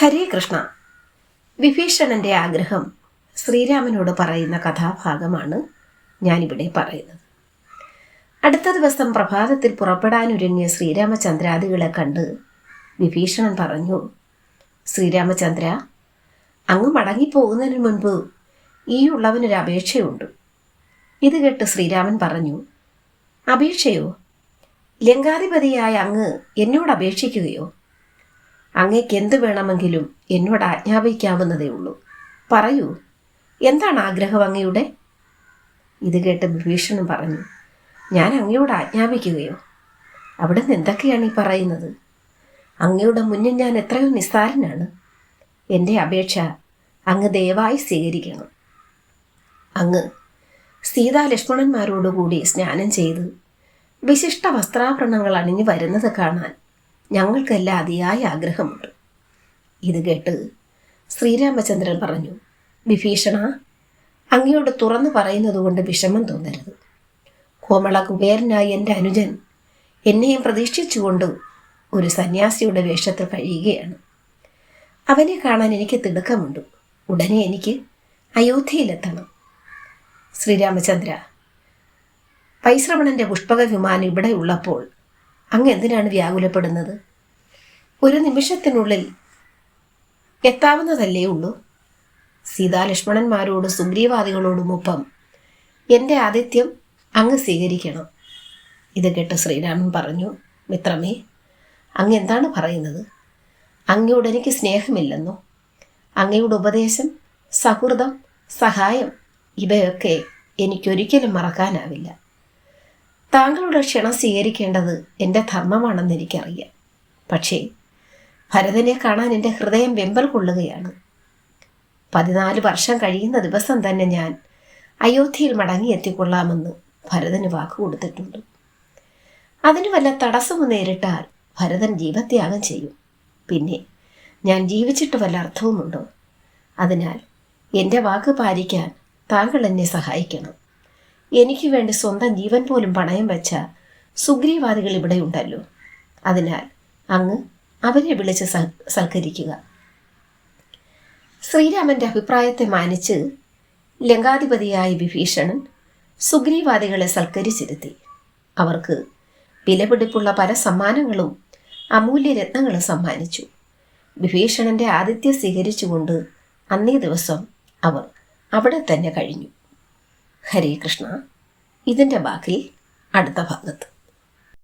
ഹരേ കൃഷ്ണ. വിഭീഷണന്റെ ആഗ്രഹം ശ്രീരാമനോട് പറയുന്ന കഥാഭാഗമാണ് ഞാനിവിടെ പറയുന്നത്. അടുത്ത ദിവസം പ്രഭാതത്തിൽ പുറപ്പെടാനൊരുങ്ങിയ ശ്രീരാമചന്ദ്രാദികളെ കണ്ട് വിഭീഷണൻ പറഞ്ഞു ശ്രീരാമചന്ദ്ര അങ്ങ് മടങ്ങിപ്പോകുന്നതിന് മുൻപ് ഈ ഉള്ളവനൊരു അപേക്ഷയുണ്ട്. ഇത് കേട്ട് ശ്രീരാമൻ പറഞ്ഞു അപേക്ഷയോ? ലങ്കാധിപതിയായ അങ്ങ് എന്നോട് അപേക്ഷിക്കുകയോ? അങ്ങേക്ക് എന്ത് വേണമെങ്കിലും എന്നോട് ആജ്ഞാപിക്കാവുന്നതേ ഉള്ളൂ. പറയൂ എന്താണ് ആഗ്രഹം അങ്ങയുടെ? ഇത് കേട്ട് വിഭീഷണൻ പറഞ്ഞു ഞാൻ അങ്ങയോട് ആജ്ഞാപിക്കുകയോ? അവിടെ നിന്ന് എന്തൊക്കെയാണ് ഈ പറയുന്നത്? അങ്ങയുടെ മുന്നിൽ ഞാൻ എത്രയോ നിസ്സാരനാണ്. എന്റെ അപേക്ഷ അങ്ങ് ദയവായി സ്വീകരിക്കണം. അങ്ങ് സീതാ ലക്ഷ്മണന്മാരോടുകൂടി സ്നാനം ചെയ്ത് വിശിഷ്ട വസ്ത്രാഭരണങ്ങൾ അണിഞ്ഞു വരുന്നത് കാണാൻ ഞങ്ങൾക്കെല്ലാം അതിയായ ആഗ്രഹമുണ്ട്. ഇത് കേട്ട് ശ്രീരാമചന്ദ്രൻ പറഞ്ഞു വിഭീഷണ അങ്ങയോട് തുറന്നു പറയുന്നതുകൊണ്ട് വിഷമം തോന്നരുത്. കോമള കുബേരനായ എന്റെ അനുജൻ എന്നെയും പ്രതീക്ഷിച്ചുകൊണ്ട് ഒരു സന്യാസിയുടെ വേഷത്തിൽ കഴിയുകയാണ്. അവനെ കാണാൻ എനിക്ക് തിടുക്കമുണ്ട്. ഉടനെ എനിക്ക് അയോധ്യയിലെത്തണം. ശ്രീരാമചന്ദ്ര വൈശ്രവണന്റെ പുഷ്പക വിമാനം ഇവിടെ ഉള്ളപ്പോൾ അങ്ങ് എന്തിനാണ് വ്യാകുലപ്പെടുന്നത്? ഒരു നിമിഷത്തിനുള്ളിൽ എത്താവുന്നതല്ലേ ഉള്ളൂ? സീതാലക്ഷ്മണന്മാരോടും സുഗ്രീവാദികളോടുമൊപ്പം എന്റെ ആതിഥ്യം അങ്ങ് സ്വീകരിക്കണം. ഇത് കേട്ട് ശ്രീരാമൻ പറഞ്ഞു മിത്രമേ അങ്ങ് എന്താണ് പറയുന്നത്? അങ്ങയോട് എനിക്ക് സ്നേഹമില്ലെന്നോ? അങ്ങയുടെ ഉപദേശം സഹൃദം സഹായം ഇവയൊക്കെ എനിക്കൊരിക്കലും മറക്കാനാവില്ല. താങ്കളുടെ ക്ഷണം സ്വീകരിക്കേണ്ടത് എന്റെ ധർമ്മമാണെന്ന് എനിക്കറിയാം. പക്ഷേ ഭരതനെ കാണാൻ എന്റെ ഹൃദയം വെമ്പൽ കൊള്ളുകയാണ്. പതിനാല് വർഷം കഴിയുന്ന ദിവസം തന്നെ ഞാൻ അയോധ്യയിൽ മടങ്ങിയെത്തിക്കൊള്ളാമെന്ന് ഭരതന് വാക്ക് കൊടുത്തിട്ടുണ്ട്. അതിന് വല്ല തടസ്സവും നേരിട്ടാൽ ഭരതൻ ജീവത്യാഗം ചെയ്യും. പിന്നെ ഞാൻ ജീവിച്ചിട്ട് വല്ല അർത്ഥവുമുണ്ടോ? അതിനാൽ എന്റെ വാക്ക് പാലിക്കാൻ താങ്കൾ എന്നെ സഹായിക്കണം. എനിക്ക് വേണ്ടി സ്വന്തം ജീവൻ പോലും പണയം വെച്ച സുഗ്രീവാദികൾ ഇവിടെ ഉണ്ടല്ലോ. അതിനാൽ അങ്ങ് അവരെ വിളിച്ച് സൽ- സൽക്കരിക്കുക. ശ്രീരാമന്റെ അഭിപ്രായത്തെ മാനിച്ച് ലങ്കാധിപതിയായ വിഭീഷണൻ സുഗ്രീവാദികളെ സൽക്കരിച്ചിരുത്തി. അവർക്ക് വിലപിടിപ്പുള്ള പല സമ്മാനങ്ങളും അമൂല്യരത്നങ്ങളും സമ്മാനിച്ചു. വിഭീഷണന്റെ ആതിഥ്യം സ്വീകരിച്ചുകൊണ്ട് അന്നേ ദിവസം അവർ അവിടെ തന്നെ കഴിഞ്ഞു. ഹരേ കൃഷ്ണ. ഇതിന്റെ ബാക്കി അടുത്ത ഭാഗത്ത്.